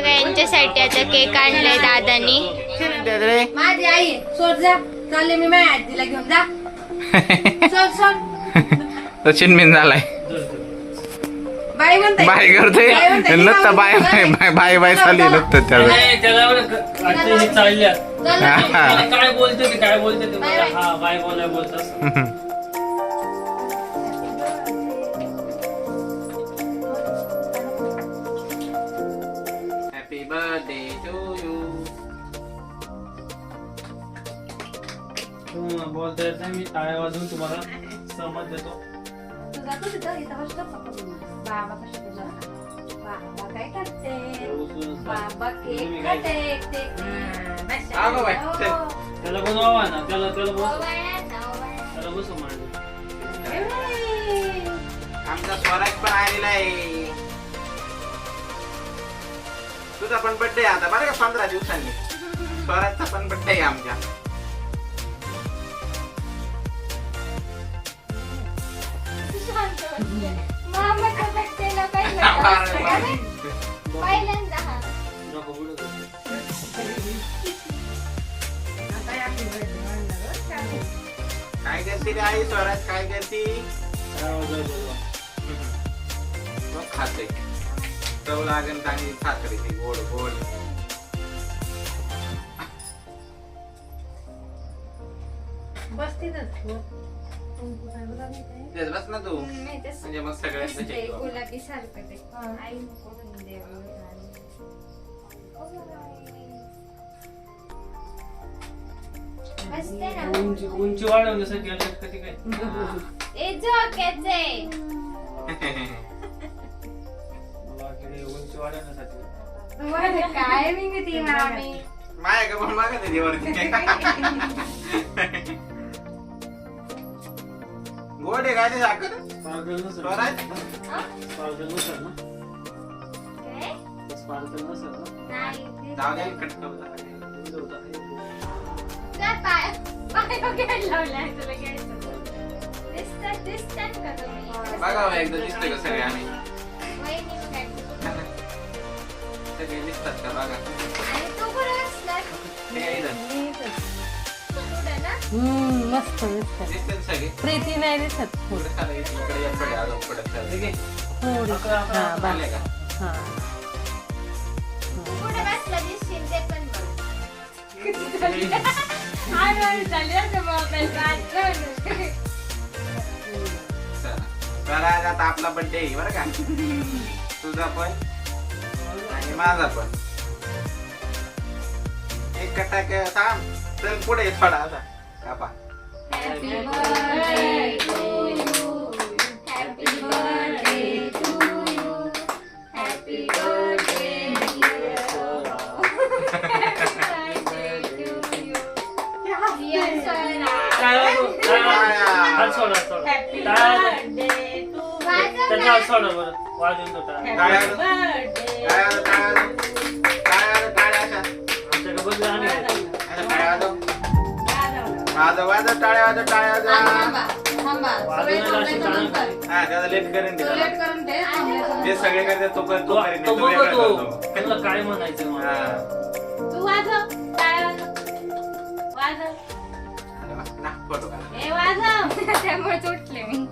त्यांच्यासाठी आता केक आणलाय दादानी. माझी आई सोड जा. चालले मी माझ्या आजीला घेऊन जा. सोड सोड. तो चिन्मिन झालाय. बाई म्हणते. बाय करते. नुसता bye bye bye bye bye चालली नाही, त्याला हे काय बोलते ते काय बोलते ते मला हा बाय बोलाय बोलत बोलता येत नाही मी टाळ्या वाजवून तुम्हाला सहमत देतो. तू जातो तिथं इथं बसलं फक्त. बाबा कशा तुझा बाबा काय करते? उचलून बाबा केक तुम्ही काय- खाते हा गं बाई, चल. त्याला बोलवा ना. त्याला त्याला बस. त्याला बसव मांडू आमचा स्वराज पण आलेला आहे. तुझा पण बर्थडे आता. बरं का पंधरा दिवसांनी. स्वराजचा पण बर्थडे आहे आमच्या काय करते रे आई स्वराज काय करते टाळ्या वाजवायला बोलवा. मग खाते चव लागेल चांगली साखरेची गोड गोड बस तिथंच तेच बस ना तू? म्हणजे मग सगळ्यांचं check करू. गुलाबी सारखं ते. आई बसते ना. उंची उंची वाढवण्यासाठी आलं कधी काय? ए झोक्याच आहे हे उंची वाढवण्यासाठी. काय मी ती मामी? माया का पण बघा त्याची वरती गोड आहे काय ते साखर स्पार्कल नसेल स्पार्कल नसेल ना? काय? स्पार्कल नसेल ना? नाही ते- जाऊ दे कट करू जरा. इथं होता. जा पाय. पाय वगैरे लावलाय तुला घ्यायचं दिसतात दिसतात का तुम्ही? बघा बा, एकदा दिसतोय का सगळे आम्ही वहिनी. सगळे दिसतात का? बघा. आणि तू कुठं बसलास? काय इथं? हम्म मस्त सगळे प्रीती नाही दिसत पुढे चालू इकडे इकडे एक पडे अजून पडत चालू. ठीक आहे. थोडी अकरा, अकरा. हा बस आले का हा तू कुठं बसला दिसशील ते पण बघ. चला चला, आज आता आपला बर्थडे आहे बरं का तुझा पण आणि माझा पण एक कटाक थांब चल पुढे थोडा आता कापा Happy birthday to you. Happy birthday to you. Happy birthday dear. Birthday to you. Dear Sona. टाळ्या वाजव. टाळ्या वाजव. हात सोडा, सोडा. टाळ्या वाजव. वाजव त्याचा ना. हात सोडा बरं. वाजवून तो टाळ्या. टाळ्या वाजव. वाजव, वाजव, टाळ्या वाजव, टाळ्या. थांबा थांबा सगळे नंतर. हा, त्याला लेट करेन तू करून जे सगळे करते तो कर तो तो करीन, तो तो बघ वेगळा तो करतो. तुला काय म्हणायचं मला हा. तू वाजव. टाळ्या वाजव. वाजव. अरे वा, ना, फोटो काढ. ए, वाजव. त्यामुळेच उठले मी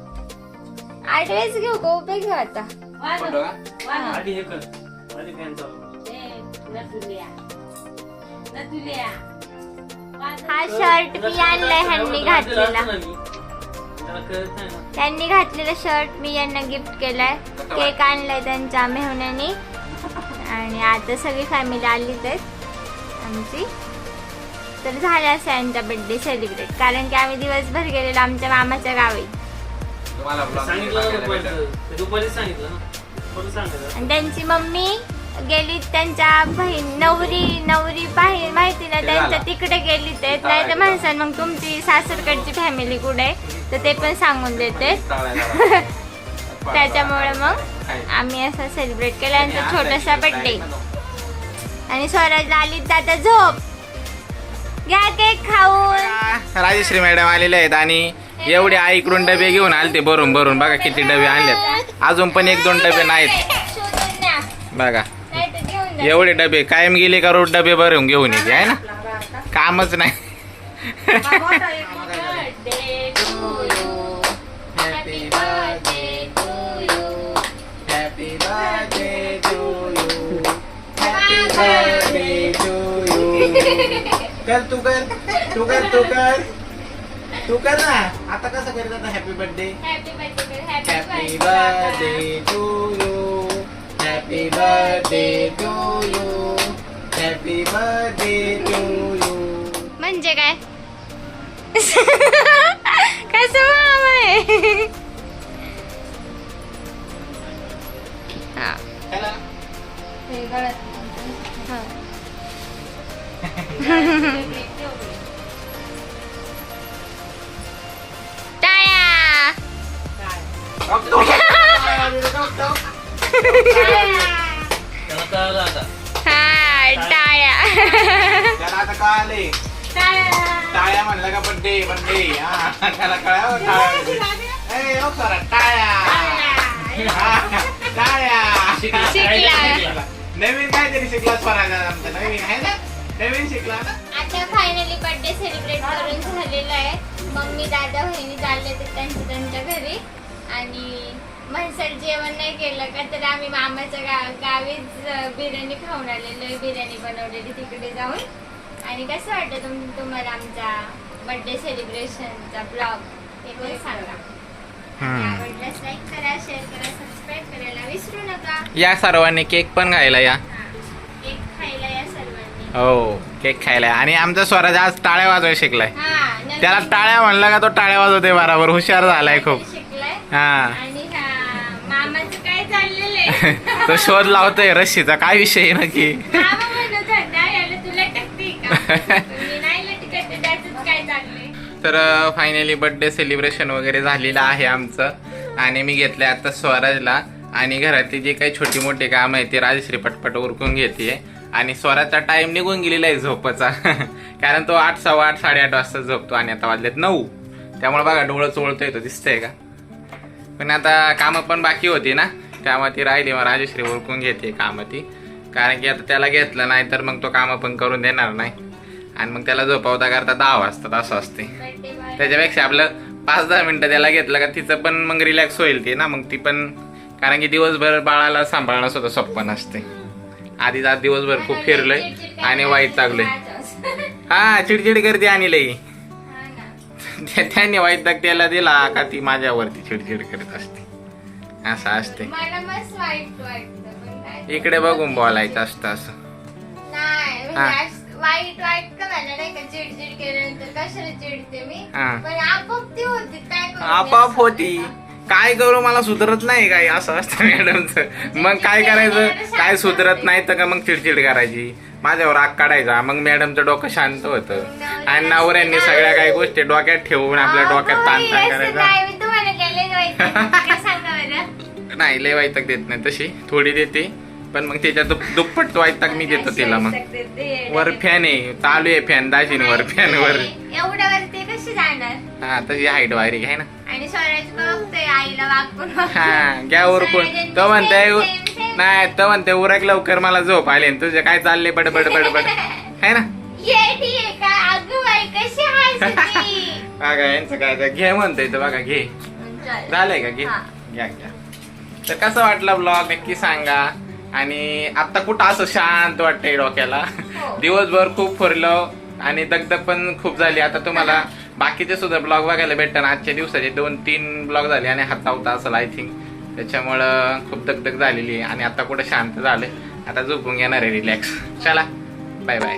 आठवेच घेऊ का उभे घेऊ आता फोटो का? आधी हे कर आधी फॅन चालू हा शर्ट मी आणलाय ह्यांनी घातलेला. त्यांनी घातलेला शर्ट मी यांना गिफ्ट केलाय. केक आणलाय त्यांच्या मेहण्यानी. आणि आता सगळी फॅमिली आलीच आहेत. आमची. तर झाला असं यांचा बर्थडे सेलिब्रेट कारण की आम्ही दिवसभर गेलेलो आमच्या मामाच्या गावी. तुम्हाला ना. ना सांगितलं आणि त्यांची मम्मी गेली त्यांच्या बहीण नवरी नवरी बाहेर माहिती ना त्यांच्या. तिकडे गेली ते नाही तर म्हणसान मग तुमची सासरकडची फॅमिली कुठे आहे तर ते पण सांगून देते. त्याच्यामुळे मग? आम्ही असं सेलिब्रेट केला आणि यांचा छोटासा म्हणू? आणि स्वराजला आली दादा झोप घ्या केक खाऊन राजश्री मॅडम आलेले आहेत आणि एवढे आईकडून डबे घेऊन आलते भरून भरून बघा किती डबे आणलेत अजून पण एक दोन डबे नाहीत. बघा एवढे डबे कायम गेले करोड डबे भरून घेऊन येते आहे ना? कामच नाही. कर तू कर तू कर तू कर. तू कर ना. आता कसं करत आता happy birthday happy birthday to you happy birthday to you happy birthday to you म्हणजे काय कसं माम आहे हा, हे गळ्यात. हा. टाळ्या त्याला कळलं आता हा टाळ्या. त्याला आता कळाले टाळ्या म्हणलं का बर्थडे बर्थडे त्याला कळावं टाळ्या ए, ओ सरा, टाळ्या. हा, टाळ्या. शिकला. नवीन काहीतरी शिकला स्वराजा आमचा. नवीन आहे ना? नवीन शिकला ना? आता फायनली बर्थडे सेलिब्रेट करून झालेला आहे. मम्मी दादा बहिणी चालले ते त्यांच्या त्यांच्या घरी. आणि म्हैसर जेवण नाही केलं का तर आम्ही मामाच्या गा गावीच बिर्याणी खाऊन आलेलो बिर्याणी बनवलेली तिकडे जाऊन. आणि कसं वाटतं तुम तुम्हाला आमचा बर्थडे सेलिब्रेशनचा ब्लॉग हे पण सांगा. आणि हम्म. आवडल्यास लाईक करा शेअर करा सबस्क्राईब करायला विसरू नका. या सर्वांनी केक पण खायला या. हा. एक खायला या सर्वांनी. हो केक खायला आणि आमचा स्वराज आज टाळ्या वाजवायला शिकलाय. हा नवीन- त्याला टाळ्या म्हणलं का तो टाळ्या वाजवते बराबर. हुशार झालाय खूप. शिकलाय. हा. आणि हा मामाचं काय चाललेलं आहे तो शोध लावतोय रशीचा काय विषय आहे नक्की? तर फायनली बर्थडे सेलिब्रेशन वगैरे झालेलं आहे आमचं. आणि मी घेतलंय आता स्वराजला. आणि घरातली जी काही छोटी मोठी काम आहे ती राजश्री पटपट उरकून घेते आणि स्वराजचा टाइम निघून गेलेला आहे झोपाचा. कारण तो आठ सव्वा आठ साडेआठ वाजता झोपतो आणि आता वाजलेत नऊ. त्यामुळे बघा डोळं चोळतोय तो दिसतंय का? पण आता कामं पण बाकी होती ना? त्यामुळे ती राहिली मग राजश्री ओळखून घेते कामं ती. कारण की आता त्याला घेतलं नाही तर मग तो कामं पण करून देणार नाही. आणि मग त्याला झोपावता करता दहा वाजतात असं असते. त्याच्यापेक्षा आपलं पाच दहा मिनिटं त्याला घेतलं का तिचं पण मग रिलॅक्स होईल ती ना मग ती पण कारण की दिवसभर बाळाला सांभाळणं सुद्धा सोपं नसते. आधी आज दिवसभर खूप फिरलोय आणि वाईट लागलोय. हा चिडचिड करते आणि लई. त्या- त्यांनी वाईट दाग त्याला दिला का ती माझ्यावरती चिडचिड करत असते. असं असते मला मस्त वाईट वाटतं पण काय इकडे बघून बोलायचं असतं असं. नाही हा. म्हणजे असं वाईट वाटतं मला नाही का चिडचिड केल्यानंतर कशाला चिडते मी? हा. पण आपोआप ती होती काय करू मी? आपाप असं होती? काय करू मला सुधरत नाही काय असं असतं मॅडमचं. मग काय करायचं? काय सुधरत नाही तर का मग चिडचिड करायची? माझ्यावर राग काढायचा मग मॅडमचं डोकं शांत होतं. आणि नवऱ्यांनी सगळ्या काही गोष्टी डोक्यात ठेवून आपल्या डोक्यात ताण ताण असं करायचा. काय? मी तुम्हाला केलं नाही लय वाईटक देत नाही तशी. थोडी देते पण मग त्याच्या दुप- दुप्पट वाईटक मी देतो तिला मग. वर फॅन आहे चालू आहे फॅन दाजीन वर फॅन वर. एवढ्या वरती कशी जाणार? हा तशी हाईट वायरी घ्याय ना. हा घ्या उरकून तो म्हणताय नाही तो म्हणते उरक लवकर मला झोप आले तुझे काय चालले बडबड बडबड. है ना? आहे बघा यांचं काय ते घे म्हणतोय तर बघा घे. झालंय का? घे. घ्या घ्या. तर कसं वाटलं ब्लॉग नक्की सांगा. आणि आता कुठं असं शांत वाटतंय डोक्याला? हो. दिवसभर खूप फिरलो आणि दगदग पण खूप झाली. आता तुम्हाला बाकीचे सुद्धा ब्लॉग बघायला भेटतात. आजच्या दिवसाचे दोन तीन ब्लॉग झाले आणि हा चौथा असेल आय थिंक त्याच्यामुळं खूप दगदग झालेली आहे. आणि आता कुठं शांत झालं आता झोपून घेणार आहे रिलॅक्स चला. Bye bye